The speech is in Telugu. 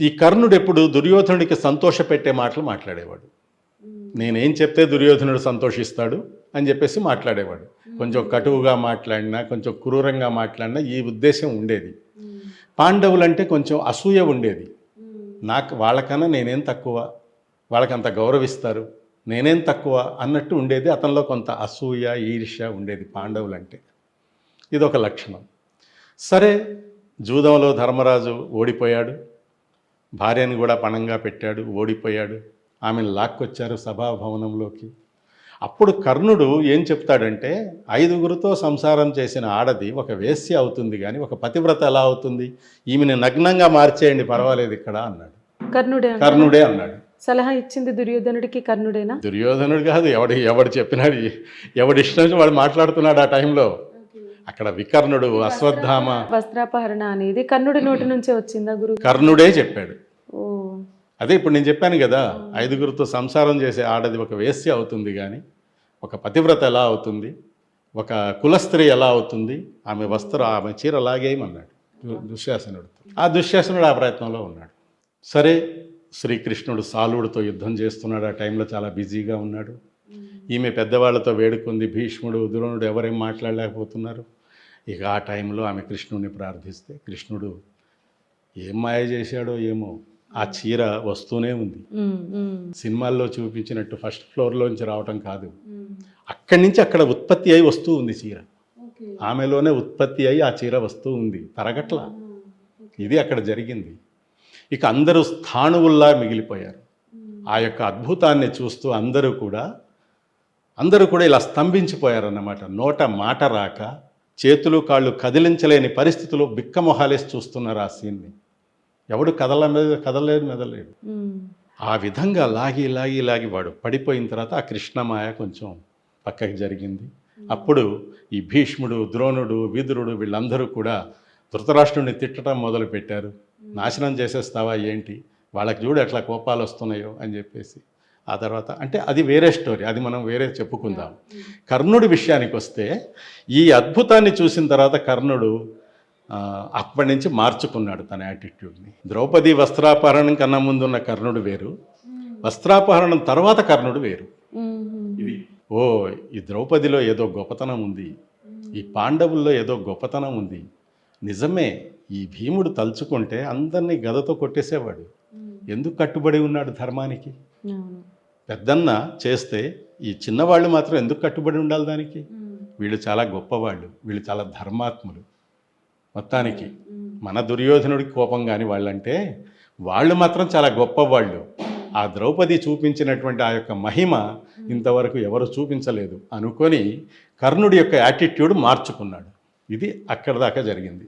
ఈ కర్ణుడు ఎప్పుడు దుర్యోధనుడికి సంతోషపెట్టే మాటలు మాట్లాడేవాడు. నేనేం చెప్తే దుర్యోధనుడు సంతోషిస్తాడు అని చెప్పేసి మాట్లాడేవాడు. కొంచెం కటువుగా మాట్లాడినా కొంచెం క్రూరంగా మాట్లాడినా ఈ ఉద్దేశం ఉండేది. పాండవులంటే కొంచెం అసూయ ఉండేది. నాకు వాళ్ళకన్నా నేనేం తక్కువ? వాళ్ళకంత గౌరవిస్తారు? నేనేం తక్కువ? అన్నట్టు ఉండేది. అతనిలో కొంత అసూయ ఈర్ష్య ఉండేది పాండవులంటే. ఇదొక లక్షణం. సరే జూదంలో ధర్మరాజు ఓడిపోయాడు. భార్యను కూడా పణంగా పెట్టాడు ఓడిపోయాడు. ఆమెను లాక్కొచ్చారు సభాభవనంలోకి. అప్పుడు కర్ణుడు ఏం చెప్తాడంటే ఐదుగురితో సంసారం చేసిన ఆడది ఒక వేశ్య అవుతుంది కానీ ఒక పతివ్రత ఎలా అవుతుంది? ఈమెను నగ్నంగా మార్చేయండి పర్వాలేదు ఇక్కడ అన్నాడు. కర్ణుడే? కర్ణుడే అన్నాడు. సలహా ఇచ్చింది దుర్యోధనుడికి కర్ణుడేనా? దుర్యోధనుడు కాదు ఎవడు ఎవడు చెప్పినాడు ఎవడి ఇష్టం వాడు మాట్లాడుతున్నాడు ఆ టైంలో. అక్కడ వికర్ణుడు అశ్వత్థామ. వస్త్రాపహరణ అనేది కర్ణుడి నోటి నుంచే వచ్చిందా గురు? కర్ణుడే చెప్పాడు. అదే ఇప్పుడు నేను చెప్పాను కదా ఐదుగురితో సంసారం చేసే ఆడది ఒక వేశ్య అవుతుంది కానీ ఒక పతివ్రత ఎలా అవుతుంది ఒక కులస్త్రీ ఎలా అవుతుంది ఆమె వస్త్ర ఆమె చీర లాగేయమన్నాడు దు- దుశ్శాసనుడు. ఆ దుశ్శాసనుడు ఆ ప్రయత్నంలో ఉన్నాడు. సరే శ్రీకృష్ణుడు సాలుడితో యుద్ధం చేస్తున్నాడు ఆ టైంలో చాలా బిజీగా ఉన్నాడు. ఈమె పెద్దవాళ్ళతో వేడుకుంది భీష్ముడు ద్రోణుడు ఎవరేం మాట్లాడలేకపోతున్నారు? ఇక ఆ టైంలో ఆమె కృష్ణుడిని ప్రార్థిస్తే కృష్ణుడు ఏం మాయ చేశాడో ఏమో ఆ చీర వస్తూనే ఉంది. సినిమాల్లో చూపించినట్టు ఫస్ట్ ఫ్లోర్లోంచి రావటం కాదు. అక్కడి నుంచి అక్కడ ఉత్పత్తి అయి వస్తూ ఉంది చీర. ఆమెలోనే ఉత్పత్తి అయి ఆ చీర వస్తూ ఉంది తరగట్ల. ఇది అక్కడ జరిగింది. ఇక అందరూ స్థాణువుల్లా మిగిలిపోయారు. ఆ యొక్క అద్భుతాన్ని చూస్తూ అందరూ కూడా అందరూ కూడా ఇలా స్తంభించిపోయారన్నమాట. నోట మాట రాక చేతులు కాళ్ళు కదిలించలేని పరిస్థితుల్లో బిక్కమొహాలేసి చూస్తున్నారు ఆ సీన్ని. ఎవడు కదల మీద కదలలేదు మెదలేడు ఆ విధంగా లాగి లాగి లాగి వాడు పడిపోయిన తర్వాత ఆ కృష్ణమాయ కొంచెం పక్కకి జరిగింది. అప్పుడు ఈ భీష్ముడు ద్రోణుడు విదురుడు వీళ్ళందరూ కూడా ధృతరాష్ట్రుడిని తిట్టడం మొదలుపెట్టారు నాశనం చేసేస్తావా ఏంటి? వాళ్ళకి చూడు ఎట్లా కోపాలు వస్తున్నాయో అని చెప్పేసి. ఆ తర్వాత అంటే అది వేరే స్టోరీ అది మనం వేరే చెప్పుకుందాం. కర్ణుడి విషయానికి వస్తే ఈ అద్భుతాన్ని చూసిన తర్వాత కర్ణుడు అప్పటి నుంచి మార్చుకున్నాడు తన యాటిట్యూడ్ని ద్రౌపది వస్త్రాపహరణం కన్నా ముందున్న కర్ణుడు వేరు. వస్త్రాపహరణం తర్వాత కర్ణుడు వేరు. ఇది ఓ ఈ ద్రౌపదిలో ఏదో గొప్పతనం ఉంది. ఈ పాండవుల్లో ఏదో గొప్పతనం ఉంది. నిజమే ఈ భీముడు తలుచుకుంటే అందరినీ గదతో కొట్టేసేవాడు. ఎందుకు కట్టుబడి ఉన్నాడు ధర్మానికి? పెద్దన్న చేస్తే ఈ చిన్నవాళ్ళు మాత్రం ఎందుకు కట్టుబడి ఉండాలి దానికి? వీళ్ళు చాలా గొప్పవాళ్ళు వీళ్ళు చాలా ధర్మాత్ములు. మొత్తానికి మన దుర్యోధనుడికి కోపం కాని వాళ్ళంటే వాళ్ళు మాత్రం చాలా గొప్పవాళ్ళు. ఆ ద్రౌపది చూపించినటువంటి ఆ యొక్క మహిమ ఇంతవరకు ఎవరు చూపించలేదు. అనుకొని కర్ణుడి యొక్క యాటిట్యూడ్ మార్చుకున్నాడు. ఇది అక్కడ దాకా జరిగింది.